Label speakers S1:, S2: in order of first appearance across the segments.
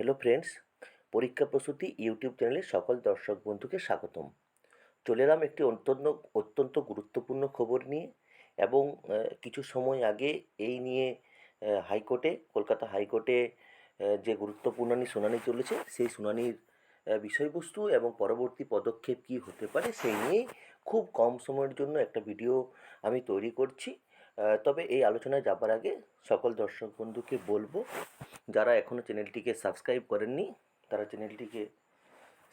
S1: Hello friends পরীক্ষা প্রস্তুতি YouTube চ্যানেলে সকল দর্শক বন্ধুকে স্বাগতম। চলে এলাম একটি অত্যন্ত অত্যন্ত গুরুত্বপূর্ণ খবর নিয়ে এবং কিছু সময় আগে এই নিয়ে হাইকোর্টে, কলকাতা হাইকোর্টে যে গুরুত্বপূর্ণ শুনানি চলেছে, সেই শুনানির বিষয়বস্তু এবং পরবর্তী পদক্ষেপ কী হতে পারে সেই নিয়ে খুব কম সময়ের জন্য একটা ভিডিও আমি তৈরি করছি। তবে এই আলোচনায় যাবার আগে সকল দর্শক বন্ধুকে বলব, যারা এখনও চ্যানেলটিকে সাবস্ক্রাইব করেননি, তারা চ্যানেলটিকে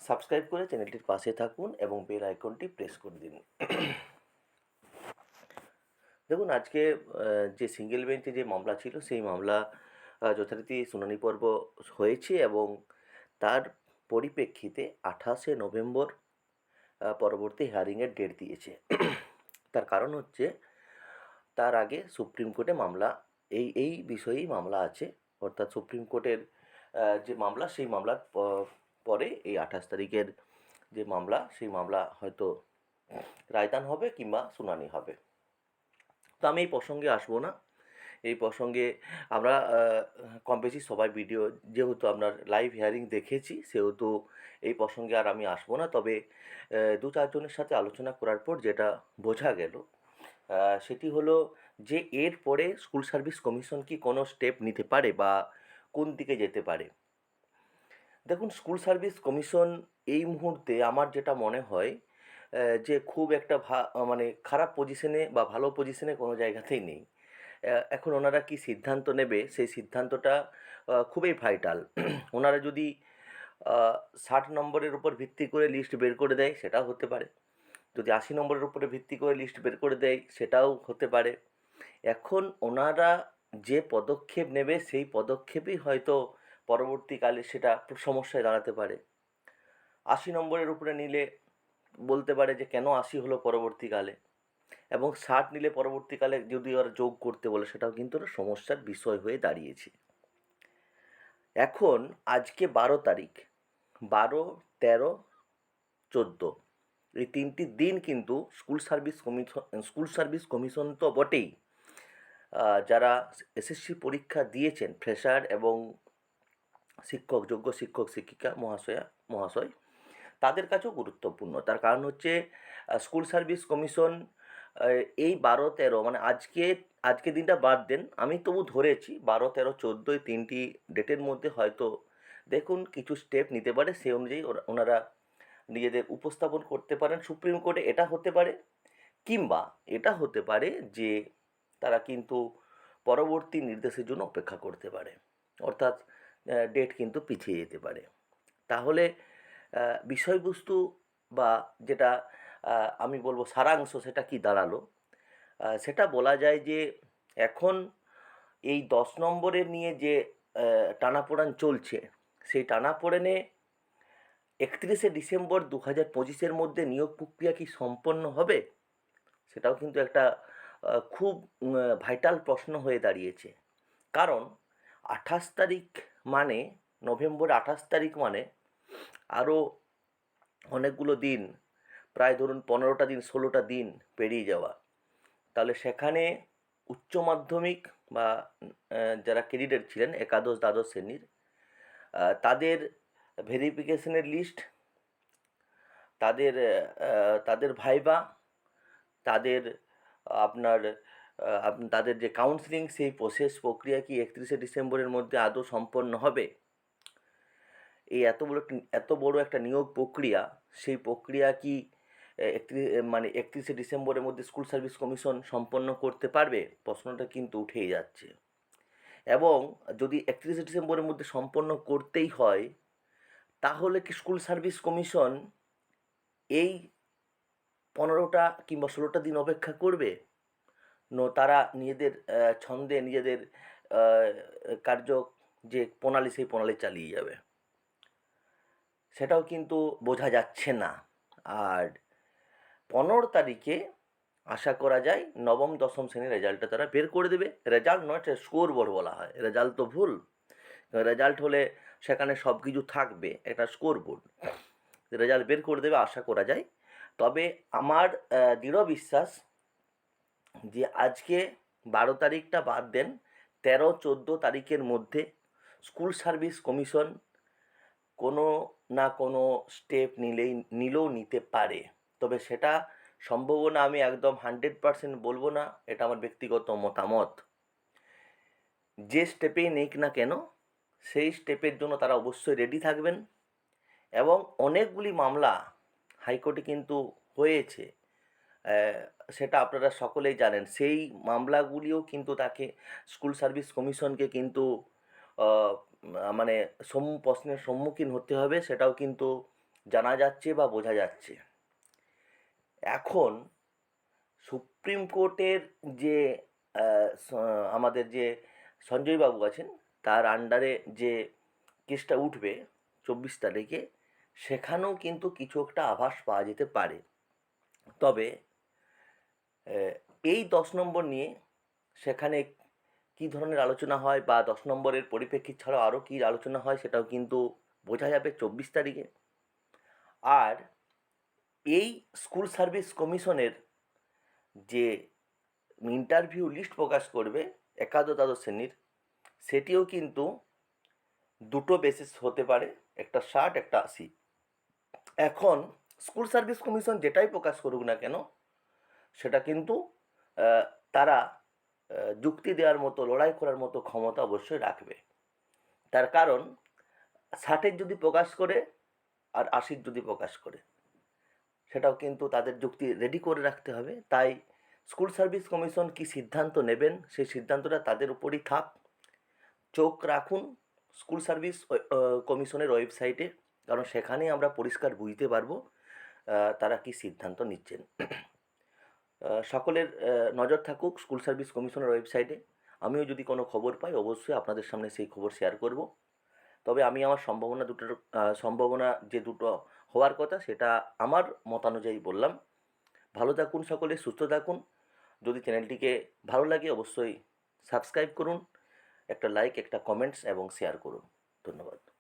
S1: সাবস্ক্রাইব করে চ্যানেলটির পাশে থাকুন এবং বেল আইকনটি প্রেস করে দিন। দেখুন, আজকে যে সিঙ্গেল বেঞ্চে যে মামলা ছিল, সেই মামলা যথারীতি শুনানি পর্ব হয়েছে এবং তার পরিপ্রেক্ষিতে আঠাশে নভেম্বর পরবর্তী হিয়ারিংয়ের ডেট দিয়েছে। তার কারণ হচ্ছে তার আগে সুপ্রিম কোর্টে মামলা, এই এই বিষয়েই মামলা আছে। অর্থাৎ সুপ্রিম কোর্টের যে মামলা, সেই মামলার পরে এই আঠাশ তারিখের যে মামলা, সেই মামলা হয়তো রায়দান হবে কিংবা শুনানি হবে। তো আমি এই প্রসঙ্গে আসব না। এই প্রসঙ্গে আমরা কম বেশি সবাই ভিডিও, যেহেতু আপনার লাইভ হিয়ারিং দেখেছি, সেহেতু এই প্রসঙ্গে আর আমি আসব না। তবে দু চারজনের সাথে আলোচনা করার পর যেটা বোঝা গেল সেটি হলো যে এর পরে স্কুল সার্ভিস কমিশন কি কোনো স্টেপ নিতে পারে বা কোন দিকে যেতে পারে? দেখুন স্কুল সার্ভিস কমিশন এই মুহূর্তে আমার যেটা মনে হয় যে খুব একটা ভা মানে খারাপ পজিশনে বা ভালো পজিশনে কোনো জায়গাতেই নেই। এখন ওনারা কি সিদ্ধান্ত নেবে? সেই সিদ্ধান্তটা খুবই ভাইটাল ওনারা যদি ষাট নম্বরের উপর ভিত্তি করে লিস্ট বের করে দেয়, সেটাও হতে পারে। যদি আশি নম্বরের উপরে ভিত্তি করে লিস্ট বের করে দেয়, সেটাও হতে পারে। এখন ওনারা যে পদক্ষেপ নেবে, সেই পদক্ষেপই হয়তো পরবর্তীকালে সেটা সমস্যায় দাঁড়াতে পারে। আশি নম্বরের উপরে নিলে বলতে পারে যে, কেন আশি হলো পরবর্তীকালে? এবং ষাট নিলে পরবর্তীকালে যদি ওরা যোগ করতে বলে, সেটাও কিন্তু একটা সমস্যার বিষয় হয়ে দাঁড়িয়েছে। এখন আজকে বারো তারিখ, বারো, তেরো, চোদ্দ। এই তিনটি দিন কিন্তু school service commission, school service commission তো বটেই। যারা এসএসসি পরীক্ষা দিয়েছেন, ফ্রেশার এবং শিক্ষক, যোগ্য শিক্ষক, শিক্ষিকা, মহাশয়া, মহাশয়, তাদের কাছেও গুরুত্বপূর্ণ। তার কারণ হচ্ছে স্কুল সার্ভিস কমিশন এই বারো, তেরো মানে আজকে আজকে দিনটা বাদ দেন, আমি তবু ধরেছি, বারো, তেরো, চোদ্দোই তিনটি ডেটের মধ্যে হয়তো দেখুন কিছু স্টেপ নিতে পারে, সেই অনুযায়ী ওনারা নিজেদের উপস্থাপন করতে পারেন, সুপ্রিম কোর্টে এটা হতে পারে, কিংবা এটা হতে পারে যে তারা কিন্তু পরবর্তী নির্দেশের জন্য অপেক্ষা করতে পারে, অর্থাৎ ডেট কিন্তু পিছিয়ে যেতে পারে। তাহলে বিষয়বস্তু বা যেটা আমি বলব সারাংশ সেটা কি দাঁড়াল? সেটা বলা যায় যে এখন এই দশ নম্বরের নিয়ে যে টানাপোড়ান চলছে, সেই টানাপোড়েনে একত্রিশে ডিসেম্বর দু হাজার পঁচিশের মধ্যে নিয়োগ প্রক্রিয়া কি সম্পন্ন হবে? সেটাও কিন্তু একটা খুব ভাইটাল প্রশ্ন হয়ে দাঁড়িয়েছে। কারণ আঠাশ তারিখ মানে নভেম্বর আঠাশ তারিখ মানে আরও অনেকগুলো দিন, প্রায় ধরুন পনেরোটা দিন, ষোলোটা দিন পেরিয়ে যাওয়া। তাহলে সেখানে উচ্চ মাধ্যমিক বা যারা ক্যান্ডিডেট ছিলেন, একাদশ দ্বাদশ শ্রেণির তাদের ভেরিফিকেশনের লিস্ট, তাদের তাদের ভাইবা, তাদের, আপনার তাদের যে কাউন্সিলিং সেই প্রসেস প্রক্রিয়া কি একত্রিশে ডিসেম্বরের মধ্যে আদৌ সম্পন্ন হবে? এই এত বড় এত বড় একটা নিয়োগ প্রক্রিয়া, সেই প্রক্রিয়া কি একত্রিশ মানে একত্রিশে ডিসেম্বরের মধ্যে স্কুল সার্ভিস কমিশন সম্পন্ন করতে পারবে? প্রশ্নটা কিন্তু উঠেই যাচ্ছে। এবং যদি একত্রিশে ডিসেম্বরের মধ্যে সম্পন্ন করতেই হয় তাহলে কি স্কুল সার্ভিস কমিশন এই পনেরোটা কিংবা ষোলোটা দিন অপেক্ষা করবে? ন, তারা নিজেদের ছন্দে নিজেদের কার্য যে প্রণালী, সেই প্রণালী চালিয়ে যাবে। সেটাও কিন্তু বোঝা যাচ্ছে না। আর পনেরো তারিখে আশা করা যায় নবম, দশম শ্রেণির রেজাল্টটা তারা বের করে দেবে। রেজাল্ট নয় স্কোর বোর্ড বলা হয়। রেজাল্ট তো ভুল। রেজাল্ট হলে সেখানে সব কিছু থাকবে একটা স্কোর বোর্ড রেজাল্ট বের করে দেবে আশা করা যায়। তবে আমার দৃঢ় বিশ্বাস যে আজকে বারো তারিখটা বাদ দেন, তেরো, চোদ্দ তারিখের মধ্যে স্কুল সার্ভিস কমিশন কোনো না কোনো স্টেপ নিলেই, নিলেও নিতে পারে। তবে সেটা সম্ভাবনা আমি একদম হান্ড্রেড পারসেন্ট বলব না, এটা আমার ব্যক্তিগত মতামত। যে স্টেপেই নিক না কেন সেই স্টেপের জন্য তারা অবশ্যই রেডি থাকবেন। এবং অনেকগুলি মামলা হাইকোর্টে কিন্তু হয়েছে। সেটা আপনারা সকলেই জানেন। সেই মামলাগুলিও কিন্তু তাকে স্কুল সার্ভিস কমিশনকে কিন্তু মানে সম, প্রশ্নের সম্মুখীন হতে হবে, সেটাও কিন্তু জানা যাচ্ছে বা বোঝা যাচ্ছে। এখন সুপ্রিম কোর্টের যে আমাদের যে সঞ্জয়বাবু আছেন তার আন্ডারে যে কেসটা উঠবে চব্বিশ তারিখে, সেখানেও কিন্তু কিছু একটা আভাস পাওয়া যেতে পারে। তবে এই দশ নম্বর নিয়ে সেখানে কী ধরনের আলোচনা হয় বা দশ নম্বরের পরিপ্রেক্ষিত ছাড়াও আরও কী আলোচনা হয় সেটাও কিন্তু বোঝা যাবে চব্বিশ তারিখে। আর এই স্কুল সার্ভিস কমিশনের যে ইন্টারভিউ লিস্ট প্রকাশ করবে একাদশ দ্বাদশ শ্রেণির সেটিও কিন্তু দুটো বেসিস হতে পারে, একটা ষাট, একটা আশি। এখন স্কুল সার্ভিস কমিশন যেটাই প্রকাশ করুক না কেন, সেটা কিন্তু তারা যুক্তি দেওয়ার মতো, লড়াই করার মতো ক্ষমতা অবশ্যই রাখবে। তার কারণ, ষাটের যদি প্রকাশ করে, আর আশির যদি প্রকাশ করে, সেটাও কিন্তু তাদের যুক্তি রেডি করে রাখতে হবে। তাই স্কুল সার্ভিস কমিশন কি সিদ্ধান্ত নেবেন, সেই সিদ্ধান্তটা তাদের উপরই থাক। চোখ রাখুন স্কুল সার্ভিস কমিশনের ওয়েবসাইটে, কারণ সেখানেই আমরা পরিষ্কার বুঝতে পারব তারা কি সিদ্ধান্ত নিচ্ছেন। সকলের নজর থাকুক স্কুল সার্ভিস কমিশনের ওয়েবসাইটে। আমিও যদি কোনো খবর পাই, অবশ্যই আপনাদের সামনে সেই খবর শেয়ার করব। তবে আমি আমার সম্ভাবনা দুটোর সম্ভাবনা যে দুটো হওয়ার কথা, সেটা আমার মতানুযায়ী বললাম। ভালো থাকুন সকলে, সুস্থ থাকুন। যদি চ্যানেলটিকে ভালো লাগে, অবশ্যই সাবস্ক্রাইব করুন। একটা লাইক একটা কমেন্টস এবং শেয়ার করুন। ধন্যবাদ।